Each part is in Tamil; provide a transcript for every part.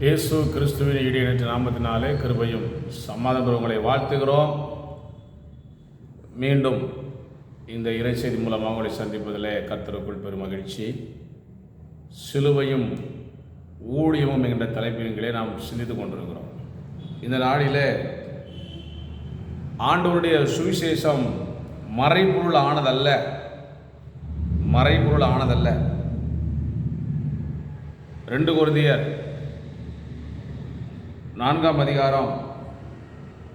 இயேசு கிறிஸ்துவின் ஈடியனற்ற நாமத்தினாலே கிருபையும் சமாதானம் உங்களை வாழ்த்துகிறோம். மீண்டும் இந்த இறைச்செய்தி மூலமாக உங்களை சந்திப்பதிலே கர்த்தருக்குள் பெரும் மகிழ்ச்சி. சிலுவையும் ஊழியமும் என்கின்ற தலைப்பின்களே நாம் சிந்தித்து கொண்டிருக்கிறோம். இந்த நாளிலே ஆண்டவருடைய சுவிசேஷம் மறைபொருள் ஆனதல்ல. மறைபொருள் ஆனதல்ல. ரெண்டு குருதியர் நான்காம் அதிகாரம்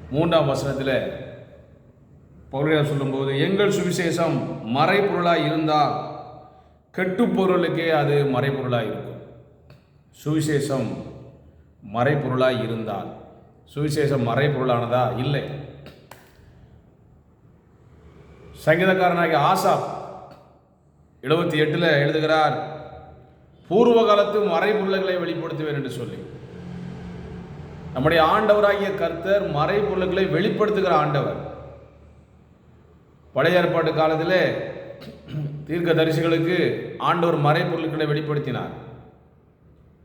மூன்றாம் வசனத்தில் பவுலியார் சொல்லும்போது எங்கள் சுவிசேஷம் மறைப்பொருளாக இருந்தால் கெட்டுப்பொருளுக்கே அது மறைப்பொருளாக இருக்கும். சுவிசேஷம் மறைப்பொருளாக இருந்தால் சுவிசேஷம் மறைப்பொருளானதா இல்லை. சங்கீதக்காரனாகிய ஆசாப் எழுபத்தி எட்டில் எழுதுகிறார் பூர்வ காலத்து மறைபொருள்களை வெளிப்படுத்துவேன் என்று சொல்லி. நம்முடைய ஆண்டவராகிய கர்த்தர் மறைபொருள்களை வெளிப்படுத்துகிற ஆண்டவர். பழைய ஏற்பாட்டு காலத்தில் தீர்க்க தரிசிகளுக்கு ஆண்டவர் மறைபொருட்களை வெளிப்படுத்தினார்.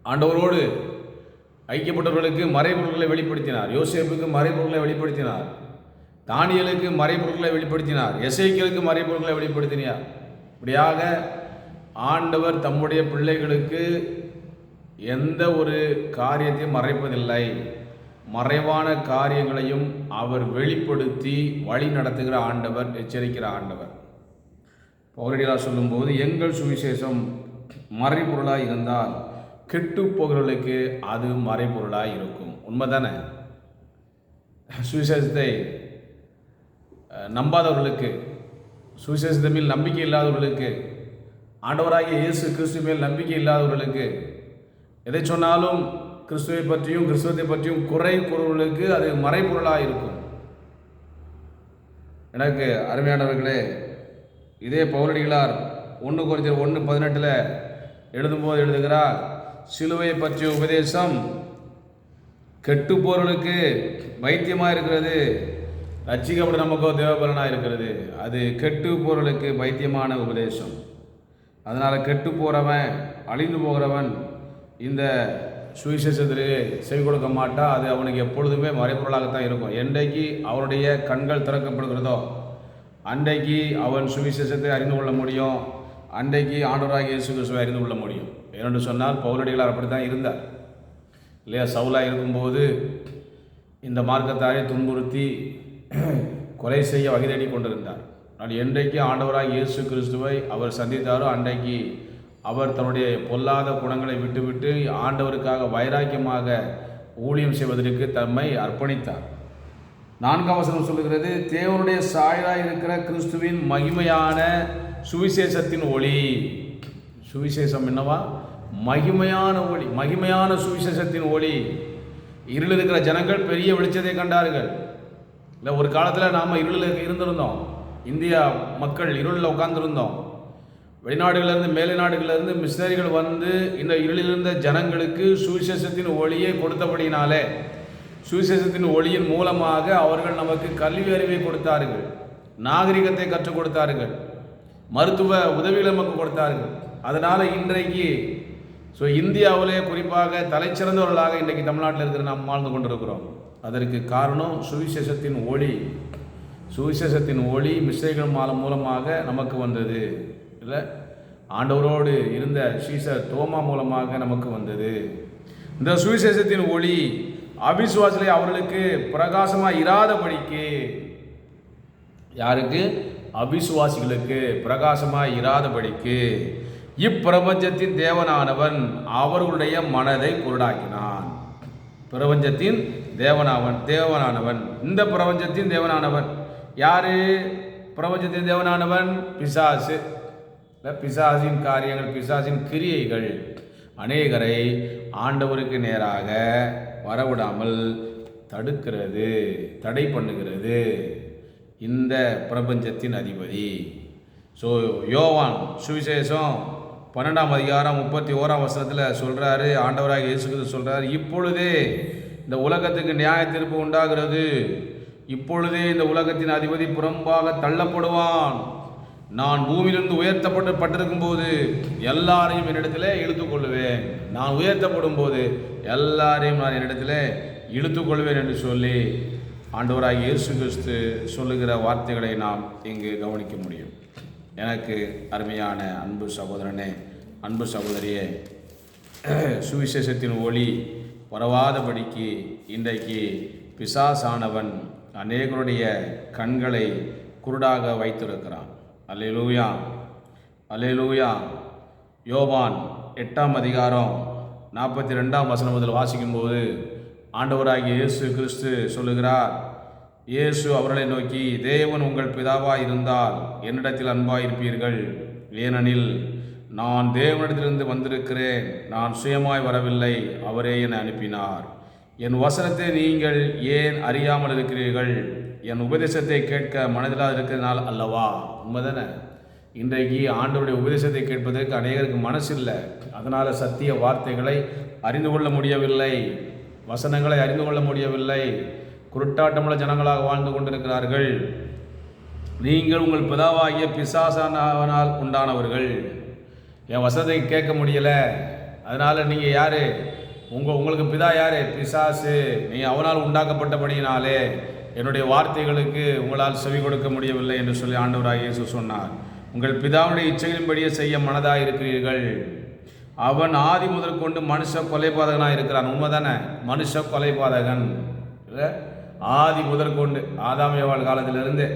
ஆண்டவரோடு ஐக்கியப்பட்டவர்களுக்கு மறைபொருட்களை வெளிப்படுத்தினார். யோசேப்புக்கு மறைபொருட்களை வெளிப்படுத்தினார். தானியலுக்கு மறைபொருட்களை வெளிப்படுத்தினார். எசைக்கியலுக்கு மறைபொருட்களை வெளிப்படுத்தினார். இப்படியாக ஆண்டவர் தம்முடைய பிள்ளைகளுக்கு எந்த ஒரு காரியத்தையும் மறைப்பதில்லை. மறைவான காரியங்களையும் அவர் வெளிப்படுத்தி வழி நடத்துகிற ஆண்டவர் எச்சரிக்கிற ஆண்டவர். பௌரடியா சொல்லும்போது எங்கள் சுவிசேஷம் மறைபொருளாக இருந்தால் கெட்டு போகிறவர்களுக்கு அது மறைபொருளாக இருக்கும். உண்மைதானே? சுவிசேஷத்தை நம்பாதவர்களுக்கு சுவிசேஷத்தை மேல் நம்பிக்கை இல்லாதவர்களுக்கு ஆண்டவராகிய இயேசு கிறிஸ்து மேல் நம்பிக்கை இல்லாதவர்களுக்கு எதை சொன்னாலும் கிறிஸ்துவை பற்றியும் கிறிஸ்துவத்தை பற்றியும் குறை கூறுவர்களுக்கு அது மறைபொருளாக இருக்கும். எனக்கு அருமையானவர்களே இதே பௌரடிகளார் ஒன்று குறைஞ்ச ஒன்று பதினெட்டில் எழுதும்போது எழுதுகிறார் சிலுவையை பற்றிய உபதேசம் கெட்டுப்போர்களுக்கு வைத்தியமாக இருக்கிறது ரட்சிக்கப்பட நமக்கோ தேவபலனாக இருக்கிறது. அது கெட்டு போறவர்களுக்கு வைத்தியமான உபதேசம். அதனால் கெட்டு போகிறவன் அழிந்து போகிறவன் இந்த சுவிசேஷத்திலே செவி கொடுக்க மாட்டா அது அவனுக்கு எப்பொழுதுமே மறைப்பொருளாகத்தான் இருக்கும். என்றைக்கு அவனுடைய கண்கள் திறக்கப்படுகிறதோ அன்றைக்கு அவன் சுவிசேஷத்தை அறிந்து கொள்ள முடியும். அன்றைக்கு ஆண்டவராக இயேசு கிறிஸ்துவை அறிந்து கொள்ள முடியும். ஏனென்று சொன்னால் பவுலடிகளார் அப்படி தான் இருந்தார். இல்லையா? சவுலாக இருக்கும்போது இந்த மார்க்கத்தாரை துன்புறுத்தி கொலை செய்ய வகை தேடி கொண்டிருந்தார். ஆனால் என்றைக்கு ஆண்டவராக இயேசு கிறிஸ்துவை அவர் சந்தித்தாரோ அன்றைக்கு அவர் தன்னுடைய பொல்லாத குணங்களை விட்டுவிட்டு ஆண்டவருக்காக வைராக்கியமாக ஊழியம் செய்வதற்கு தம்மை அர்ப்பணித்தார். நான்காம் வசனம் சொல்லுகிறது தேவனுடைய சாயலாக இருக்கிற கிறிஸ்துவின் மகிமையான சுவிசேஷத்தின் ஒளி. சுவிசேஷம் என்னவா? மகிமையான ஒளி மகிமையான சுவிசேஷத்தின் ஒளி. இருளில் இருக்கிற ஜனங்கள் பெரிய வெளிச்சத்தை கண்டார்கள். இல்லை ஒரு காலத்தில் நாம் இருளில் இருந்திருந்தோம். இந்தியா மக்கள் இருளில் உட்கார்ந்துருந்தோம். வெளிநாடுகளிலிருந்து மேலை நாடுகளிலிருந்து மிஷினரிகள் வந்து இந்த இருளிலிருந்த ஜனங்களுக்கு சுவிசேஷத்தின் ஒளியை கொடுத்தபடினாலே சுவிசேஷத்தின் ஒளியின் மூலமாக அவர்கள் நமக்கு கல்வி அறிவை கொடுத்தார்கள் நாகரிகத்தை கற்றுக் கொடுத்தார்கள் மருத்துவ உதவிகளை நமக்கு கொடுத்தார்கள். அதனால் இன்றைக்கு ஸோ இந்தியாவிலே குறிப்பாக தலைச்சிறந்தவர்களாக இன்றைக்கு தமிழ்நாட்டில் இருக்கிற நாம் வாழ்ந்து கொண்டிருக்கிறோம். அதற்கு காரணம் சுவிசேஷத்தின் ஒளி. சுவிசேஷத்தின் ஒளி மிஸ்ரேகள் மாலம் மூலமாக நமக்கு வந்தது. இல்லை? ஆண்டவரோடு இருந்த ஸ்ரீசர் தோமா மூலமாக நமக்கு வந்தது. இந்த சுவிசேஷத்தின் ஒளி அவிசுவாசிலே அவர்களுக்கு பிரகாசமாக இராதபடிக்கு யாருக்கு? அவிசுவாசிகளுக்கு பிரகாசமாக இராதபடிக்கு. இப்பிரபஞ்சத்தின் தேவனானவன் அவர்களுடைய மனதை குருடாக்கினான். பிரபஞ்சத்தின் தேவனாவன் தேவனானவன். இந்த பிரபஞ்சத்தின் தேவனானவன் யாரு? பிரபஞ்சத்தின் தேவனானவன் பிசாசு. இல்லை பிசாசின் காரியங்கள் பிசாசின் கிரியைகள் அநேகரை ஆண்டவருக்கு நேராக வரவிடாமல் தடுக்கிறது தடை பண்ணுகிறது. இந்த பிரபஞ்சத்தின் அதிபதி. ஸோ யோவான் சுவிசேஷம் பன்னெண்டாம் அதிகாரம் முப்பத்தி ஓராம் வருஷத்தில் சொல்கிறாரு ஆண்டவராக இயேசுகிறது சொல்கிறார் இப்பொழுதே இந்த உலகத்துக்கு நியாய தீர்ப்பு உண்டாகிறது. இப்பொழுதே இந்த உலகத்தின் அதிபதி புறம்பாக தள்ளப்படுவான். நான் பூமியிலிருந்து உயர்த்தப்பட்டு பட்டிருக்கும் போது எல்லாரையும் என்னிடத்திலே இழுத்துக்கொள்வேன் நான் உயர்த்தப்படும் போது எல்லாரையும் நான் என்னிடத்திலே இழுத்துக்கொள்வேன் என்று சொல்லி ஆண்டவராக இயேசு கிறிஸ்து சொல்லுகிற வார்த்தைகளை நாம் இங்கு கவனிக்க முடியும். எனக்கு அருமையான அன்பு சகோதரனே அன்பு சகோதரியே சுவிசேஷத்தின் ஒளி பரவாதபடிக்கு இன்றைக்கு பிசாசானவன் அநேகருடைய கண்களை குருடாக வைத்திருக்கிறான். அல்லேலூயா அல்லேலூயா யோவான் எட்டாம் அதிகாரம் நாற்பத்தி ரெண்டாம் வசனம் முதல் வாசிக்கும்போது ஆண்டவராகிய இயேசு கிறிஸ்து சொல்லுகிறார் இயேசு அவர்களை நோக்கி தேவன் உங்கள் பிதாவாக இருந்தால் என்னிடத்தில் அன்பாக இருப்பீர்கள் ஏனெனில் நான் தேவனிடத்திலிருந்து வந்திருக்கிறேன். நான் சுயமாய் வரவில்லை. அவரே என்னை அனுப்பினார். என் வசனத்தை நீங்கள் ஏன் அறியாமல் இருக்கிறீர்கள் என் உபதேசத்தை கேட்க மனதிலாக இருக்கிறதுனால் அல்லவா? உண்மைதானே? இன்றைக்கு ஆண்டவருடைய உபதேசத்தை கேட்பதற்கு அநேகருக்கு மனசு இல்லை அதனால் சத்திய வார்த்தைகளை அறிந்து கொள்ள முடியவில்லை. வசனங்களை அறிந்து கொள்ள முடியவில்லை. குருட்டாட்டமுள்ள ஜனங்களாக வாழ்ந்து கொண்டிருக்கிறார்கள். நீங்கள் உங்கள் பிதாவாகிய பிசாசானவனால் உண்டானவர்கள். என் வசனத்தை கேட்க முடியலை. அதனால் நீங்கள் யார்? உங்கள் உங்களுக்கு பிதா யார்? பிசாசு. நீ அவனால் உண்டாக்கப்பட்டபடியினாலே. என்னுடைய வார்த்தைகளுக்கு உங்களால் செவி கொடுக்க முடியவில்லை என்று சொல்லி ஆண்டவராக இயேசு சொன்னார். உங்கள் பிதாவுடைய இச்சைகளின்படியே செய்ய மனதாக இருக்கிறீர்கள் அவன் ஆதி முதல் கொண்டு மனுஷ கொலைபாதகனாக இருக்கிறான். உண்மைதானே? மனுஷ கொலைபாதகன். இல்லை? ஆதி முதல் கொண்டு ஆதாமியவாள் காலத்திலிருந்து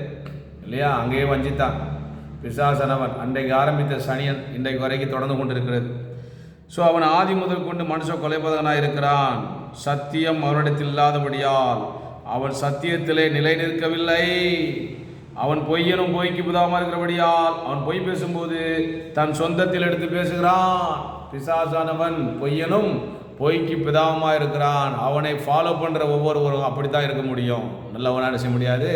இல்லையா? அங்கேயே வஞ்சித்தான். பிசாசனவன். அன்றைக்கு ஆரம்பித்த சனியன் இன்றைக்கு வரைக்கும் தொடர்ந்து கொண்டிருக்கிறது. ஸோ அவன் ஆதி முதல் கொண்டு மனுஷ கொலைபாதகனாக இருக்கிறான். சத்தியம் அவனிடத்தில் இல்லாதபடியால் அவன் சத்தியத்திலே நிலை நிற்கவில்லை. அவன் பொய்யனும் பொய்க்கு புதாமல் இருக்கிறபடியால் அவன் பொய் பேசும்போது தன் சொந்தத்தில் எடுத்து பேசுகிறான். பிசாசானவன் பொய்யனும் பொய்க்கு பிதாவமாக இருக்கிறான். அவனை ஃபாலோ பண்ணுற ஒவ்வொருவரும் அப்படித்தான் இருக்க முடியும். நல்லவனாக செய்ய முடியாது?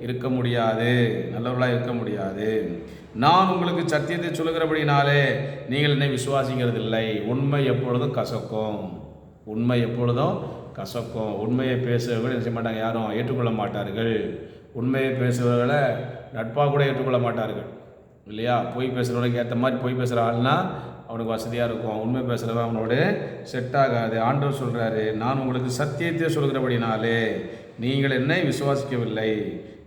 இருக்க முடியாது. நல்லவர்களாக இருக்க முடியாது. நான் உங்களுக்கு சத்தியத்தை சொல்லுகிறபடினாலே நீங்கள் என்னை விசுவாசிக்கிறது இல்லை உண்மை எப்பொழுதும் கசக்கும். உண்மை எப்பொழுதும் கசக்கும். உண்மையை பேசுகிறவர்கள் என்ன செய்ய மாட்டாங்க? யாரும் ஏற்றுக்கொள்ள மாட்டார்கள். உண்மையை பேசுகிறவர்களை நட்பாக கூட ஏற்றுக்கொள்ள மாட்டார்கள். இல்லையா? பொய் பேசுகிறவனுக்கு ஏற்ற மாதிரி பொய் பேசுகிற ஆள்னா அவனுக்கு வசதியாக இருக்கும். உண்மை பேசுகிறவன் அவனோட செட் ஆகாது. ஆண்டவர் சொல்கிறாரு நான் உங்களுக்கு சத்தியத்தை சொல்கிறபடினாலே நீங்கள் என்னை விசுவாசிக்கவில்லை.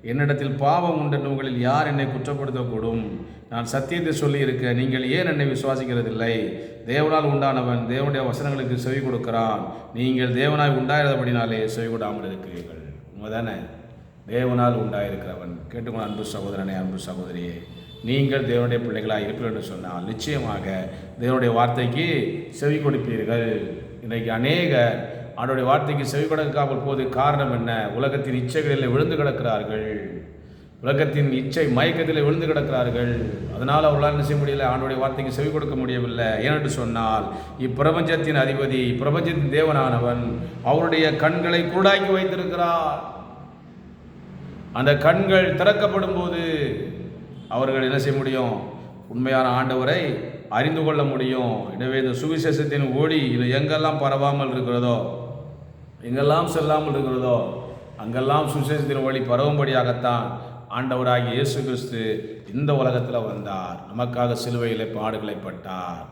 என்னிடத்தில் பாவம் உண்டென்று உங்களில் யார் என்னை குற்றப்படுத்தக்கூடும்? நான் சத்தியத்தை சொல்லியிருக்க நீங்கள் ஏன் என்னை விசுவாசிக்கிறதில்லை? தேவனால் உண்டானவன் தேவனுடைய வசனங்களுக்கு செவி கொடுக்கிறான். நீங்கள் தேவனாய் உண்டாயிருந்தபடினாலே செவி கொடாமல் இருக்கிறீர்கள். உண்மைதானே? தேவனால் உண்டாயிருக்கிறவன். கேட்டுக்கொண்ட அன்பு சகோதரனே அன்பு சகோதரியே. நீங்கள் தேவனுடைய பிள்ளைகளாக இருப்பீர்கள் என்று சொன்னால் நிச்சயமாக தேவனுடைய வார்த்தைக்கு செவி கொடுப்பீர்கள். இன்றைக்கு அநேக அவனுடைய வார்த்தைக்கு செவி கொடுக்காமல் போது காரணம் என்ன? உலகத்தின் இச்சைகளில் விழுந்து கிடக்கிறார்கள். உலகத்தின் இச்சை மயக்கத்தில் விழுந்து கிடக்கிறார்கள். அதனால் அவர்களால் என்ன செய்ய முடியல? ஆண்டுடைய வார்த்தைக்கு செவி கொடுக்க முடியவில்லை. ஏனென்று சொன்னால் இப்பிரபஞ்சத்தின் அதிபதி பிரபஞ்சத்தின் தேவனானவன் அவருடைய கண்களை குருடாக்கி வைத்திருக்கிறார். அந்த கண்கள் திறக்கப்படும் போது அவர்கள் என்ன செய்ய முடியும்? உண்மையான ஆண்டவரை அறிந்து கொள்ள முடியும். எனவே இந்த சுவிசேஷத்தின் ஒளி இது எங்கெல்லாம் பரவாமல் இருக்கிறதோ எங்கெல்லாம் செல்லாமல் இருக்கிறதோ அங்கெல்லாம் சுவிசேஷத்தின் வழி பரவும்படியாகத்தான் ஆண்டவராகிய இயேசு கிறிஸ்து இந்த உலகத்தில் வந்தார். நமக்காக சிலுவையில் பாடுகளை பட்டார்.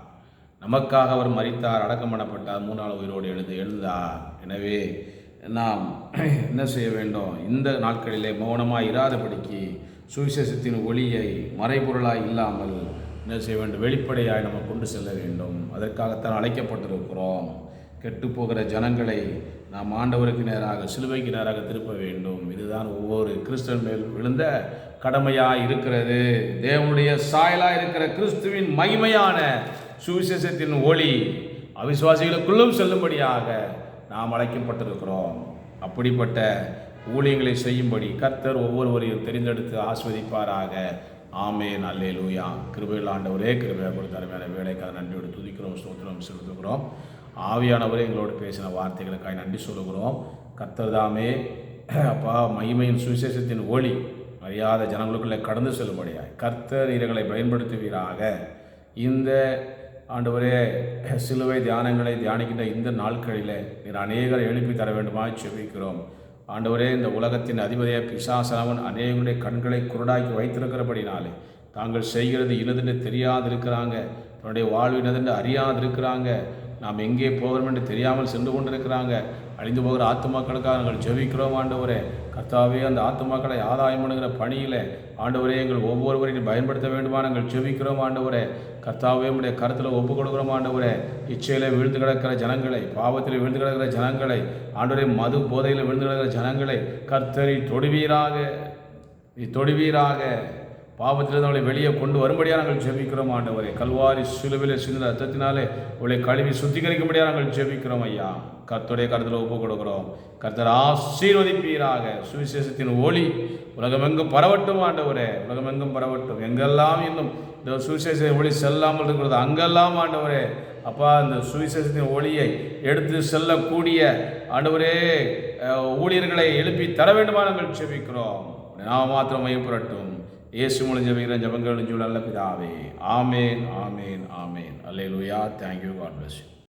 நமக்காக அவர் மறித்தார் அடக்கம் பண்ணப்பட்டார் மூணாவது உயிரோடு எழுந்து எழுந்தார். எனவே நாம் என்ன செய்ய வேண்டும்? இந்த நாட்களிலே மௌனமாக இராதபடிக்கு சுவிசேஷத்தின் ஒளியை மறைபொருளாக இல்லாமல் என்ன செய்ய வேண்டும்? வெளிப்படையாய் நம்ம கொண்டு செல்ல வேண்டும். அதற்காகத்தான் அழைக்கப்பட்டிருக்கிறோம். கெட்டுப்போகிற ஜனங்களை நாம் ஆண்டவருக்கு நேராக சிலுவைக்கு நேராக திருப்ப வேண்டும். இதுதான் ஒவ்வொரு கிறிஸ்தவன் மேல் விழுந்த கடமையாக இருக்கிறது. தேவனுடைய சாயலாக இருக்கிற கிறிஸ்துவின் மகிமையான சுவிசேஷத்தின் ஒளி அவிசுவாசிகளுக்குள்ளும் செல்லும்படியாக நாம் அழைக்கப்பட்டிருக்கிறோம். அப்படிப்பட்ட ஊழியங்களை செய்யும்படி கர்த்தர் ஒவ்வொருவரையும் தெரிந்தெடுத்து ஆஸ்வதிப்பாராக. ஆமேன். அல்லே லூயா கிருபையில் ஆண்டவரே கிருபையாக கொடுத்த அருமையான வேலைக்காக நன்றியோடு துதிக்கிறோம் ஸ்தோத்திரம் செலுத்துகிறோம். ஆவியானவரே எங்களோடு பேசின வார்த்தைகளுக்காக நன்றி சொல்லுகிறோம். கர்த்தர் தாமே அப்பா மகிமையின் சுவிசேஷத்தின் ஒளி அறியாத ஜனங்களுக்குள்ளே கடந்து செல்லும்படியாய். கர்த்தர் இவைகளை பயன்படுத்துவீராக. இந்த ஆண்டவரே சிலுவை தியானங்களை தியானிக்கின்ற இந்த நாட்களில் நீர் அநேகரை எழுப்பி தர வேண்டுமாய் செவிக்கிறோம் ஆண்டவரே இந்த உலகத்தின் அதிபதியை பிசாசனவன் அநேகருடைய கண்களை குருடாக்கி வைத்திருக்கிறபடினாலே தாங்கள் செய்கிறது இனதுன்னு தெரியாது இருக்கிறாங்க தன்னுடைய வாழ்வு இனதுன்னு அறியாது இருக்கிறாங்க நாம் எங்கே போகிறோம் என்று தெரியாமல் சென்று கொண்டிருக்கிறாங்க. அழிந்து போகிற ஆத்துமாக்களுக்காக நாங்கள் ஜெபிக்கிறோம் ஆண்டவரே. கர்த்தாவே அந்த ஆத்துமாக்களை ஆதாயம் பண்ணுகிற பணியில் ஆண்டவரே எங்கள் ஒவ்வொருவரையும் பயன்படுத்த வேண்டுமா நாங்கள் ஜெபிக்கிறோம் ஆண்டவரே. கர்த்தாவே உடைய கருத்தில் ஒப்பு கொடுக்குறோம் ஆண்டவரே. இச்சையில் விழுந்து கிடக்கிற ஜனங்களை பாவத்தில் விழுந்து கிடக்கிற ஜனங்களை ஆண்டவரே மது போதையில் விழுந்து கிடக்கிற ஜனங்களை கர்த்தரை தொடுவீராக நீ தொடுவீராக. பாவத்திலிருந்து அவளை வெளியே கொண்டு வரும்படியாக நாங்கள் ஜெபிக்கிறோம் ஆண்டவரே. கல்வாரி சிலுவிலே சிந்த ரத்தத்தினாலே அவளை கழுவி சுத்திகரிக்கும்படியாக நாங்கள் ஜெபிக்கிறோம் ஐயா. கர்த்தருடைய கருத்தில் ஒப்பு கொடுக்கிறோம். கர்த்தர் ஆசீர்வதிப்பீராக. சுவிசேஷத்தின் ஒளி உலகமெங்கும் பரவட்டும் ஆண்டவரே. உலகமெங்கும் பரவட்டும். எங்கெல்லாம் இன்னும் இந்த சுவிசேஷ ஒளி செல்லாமல் இருக்கிறது அங்கெல்லாம் ஆண்டவரே. அப்பா இந்த சுவிசேஷத்தின் ஒளியை எடுத்து செல்லக்கூடிய ஆண்டவரே ஊழியர்களை எழுப்பி தர வேண்டுமா நாங்கள் ஜெபிக்கிறோம். நான் மாத்திரம் மையப்புரட்டும் இயேசு மூலம் ஜபிக்கிற ஜபங்கள் நல்ல பிதாவே. ஆமேன் ஆமேன் ஆமேன். அல்லேலூயா thank you God bless you